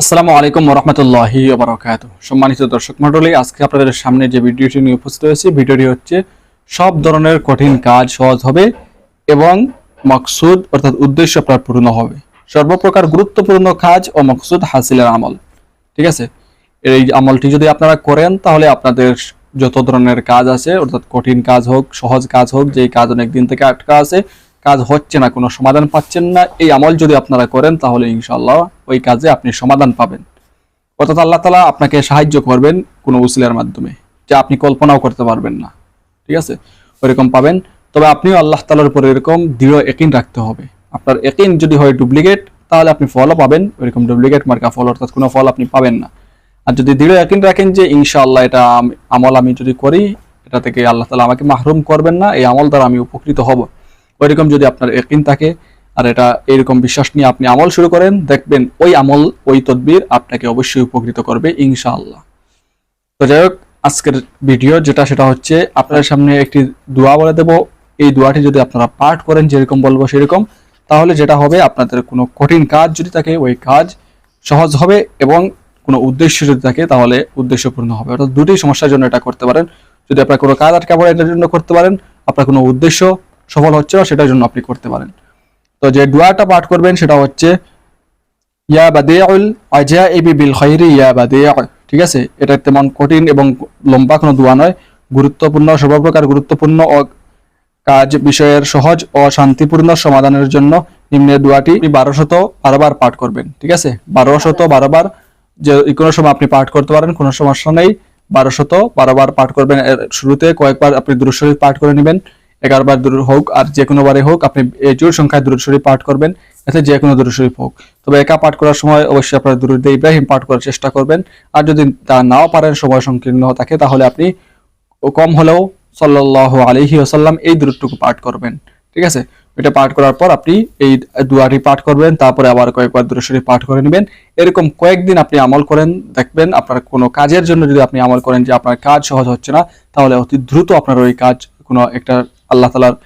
আসসালামু আলাইকুম রহমতুল্লাহি বারকাত সম্মানিত দর্শক মণ্ডলী, আজকে আপনাদের সামনে যে ভিডিওটি নিয়ে উপস্থিত হয়েছি, ভিডিওটি হচ্ছে সব ধরনের কঠিন কাজ সহজ হবে এবং মকসুদ অর্থাৎ উদ্দেশ্য আপনার পূর্ণ হবে। সর্বপ্রকার গুরুত্বপূর্ণ কাজ ও মকসুদ হাসিলের আমল। ঠিক আছে? এই আমলটি যদি আপনারা করেন, তাহলে আপনাদের যত ধরনের কাজ আছে, অর্থাৎ কঠিন কাজ হোক, সহজ কাজ হোক, যেই কাজ অনেক দিন থেকে আটকা আছে কাজ হচ্ছে না, কোনো সমাধান পাচ্ছেন না, এই আমল যদি আপনারা করেন তাহলে ইনশাল্লাহ ওই কাজে আপনি সমাধান পাবেন। অর্থাৎ আল্লাহ তালা আপনাকে সাহায্য করবেন কোনো উসিলার মাধ্যমে, যা আপনি কল্পনাও করতে পারবেন না। ঠিক আছে? ওইরকম পাবেন। তবে আপনিও আল্লাহ তালার উপর এরকম দৃঢ় একিন রাখতে হবে। আপনার একিন যদি হয় ডুপ্লিকেট, তাহলে আপনি ফলও পাবেন। ওইরকম ডুপ্লিকেট মার্কা ফল, অর্থাৎ কোনো ফল আপনি পাবেন না। আর যদি দৃঢ় একিন রাখেন যে ইনশাআল্লাহ এটা আম- আমল আমি যদি করি, এটা থেকে আল্লাহ তালা আমাকে মাহরুম করবেন না, এই আমল দ্বারা আমি উপকৃত হব। ওইরকম যদি আপনার একিন থাকে, আর এটা এরকম বিশ্বাস নিয়ে আপনি আমল শুরু করেন, দেখবেন ওই আমল, ওই তদবির আপনাকে অবশ্যই উপকৃত করবে ইনশাআল্লাহ। তো যাই হোক, আজকের ভিডিও যেটা, সেটা হচ্ছে আপনার সামনে একটি দোয়া বলে দেব। এই দোয়াটি যদি আপনারা পাঠ করেন, যেরকম বলব সেরকম, তাহলে যেটা হবে, আপনাদের কোনো কঠিন কাজ যদি থাকে, ওই কাজ সহজ হবে এবং কোনো উদ্দেশ্য যদি থাকে, তাহলে উদ্দেশ্য পূর্ণ হবে। অর্থাৎ দুটি সমস্যার জন্য এটা করতে পারেন। যদি আপনার কোনো কাজ আটকা পড়ে, এটার জন্য করতে পারেন। আপনার কোনো উদ্দেশ্য সফল হচ্ছে না, সেটার জন্য আপনি করতে পারেন। তো যে দোয়াটা পাঠ করবেন, সেটা হচ্ছে, ইয়া আজাইবি বিল ঠিক আছে? এটা তেমন কঠিন এবং লম্বা কোনো দোয়া নয়। গুরুত্বপূর্ণ, সর্বপ্রকার গুরুত্বপূর্ণ ও কাজ বিষয়ের সহজ ও শান্তিপূর্ণ সমাধানের জন্য নিম্নের দোয়াটি বারোশত বারোবার পাঠ করবেন, ঠিক আছে? বারোশত বারোবার যে কোনো সময় আপনি পাঠ করতে পারেন, কোনো সমস্যা নেই। বারোশত বারোবার পাঠ করবেন। শুরুতে কয়েকবার আপনি দুরুদ শরীফ পাঠ করে নেবেন। এগারোবার দূর হোক আর যে কোনো বারে হোক, আপনি এই জোর সংখ্যায় শরীফ পাঠ করবেন, এতে যে কোনো দুরুদ শরীফ হোক। তবে একা পাঠ করার সময় অবশ্যই আপনার দুরুদ ইব্রাহিম পাঠ করার চেষ্টা করবেন। আর যদি তা নাও পারেন, সময় সংকীর্ণ থাকে, তাহলে আপনি কম হলেও সাল্লাল্লাহু আলাইহি আসাল্লাম এই দূরটুকু পাঠ করবেন। ঠিক আছে? এটা পাঠ করার পর আপনি এই দুয়াটি পাঠ করবেন, তারপরে আবার কয়েকবার দূর শরীফ পাঠ করে নেবেন। এরকম কয়েকদিন আপনি আমল করেন, দেখবেন আপনার কোনো কাজের জন্য যদি আপনি আমল করেন যে আপনার কাজ সহজ হচ্ছে না, তাহলে অতি দ্রুত আপনার ওই কাজ কোনো একটা আল্লাহ তালার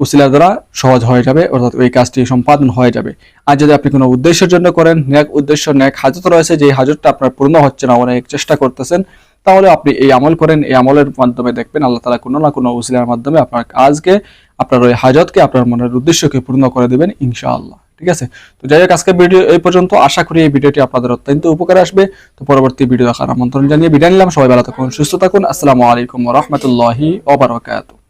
উসিলার দ্বারা সহজ হয়ে যাবে, অর্থাৎ ওই কাজটি সম্পাদন হয়ে যাবে। আর যদি আপনি কোনো উদ্দেশ্যের জন্য করেন, ন্যাক উদ্দেশ্য, ন্যাক হাজত রয়েছে, যে হাজতটা আপনার পূর্ণ হচ্ছে না, অনেক চেষ্টা করতেছেন, তাহলে আপনি এই আমল করেন। এই আমলের মাধ্যমে দেখবেন আল্লাহ তালা কোনো না কোনো উসিলার মাধ্যমে আপনার কাজকে, আপনার ওই হাজতকে, আপনার মনের উদ্দেশ্যকে পূর্ণ করে দেবেন, ইনশাআল্লাহ। ঠিক আছে? তো যাই হোক, আজকের ভিডিও এই পর্যন্ত। আশা করি এই ভিডিওটি আপনাদের অত্যন্ত উপকারে আসবে। তো পরবর্তী ভিডিও দেখার আমন্ত্রণ জানিয়ে বিদায় নিলাম। সবাই ভালো থাকুন, সুস্থ থাকুন। আসসালামু আলাইকুম রহমতুল্লাহি ওবরাকাতুহ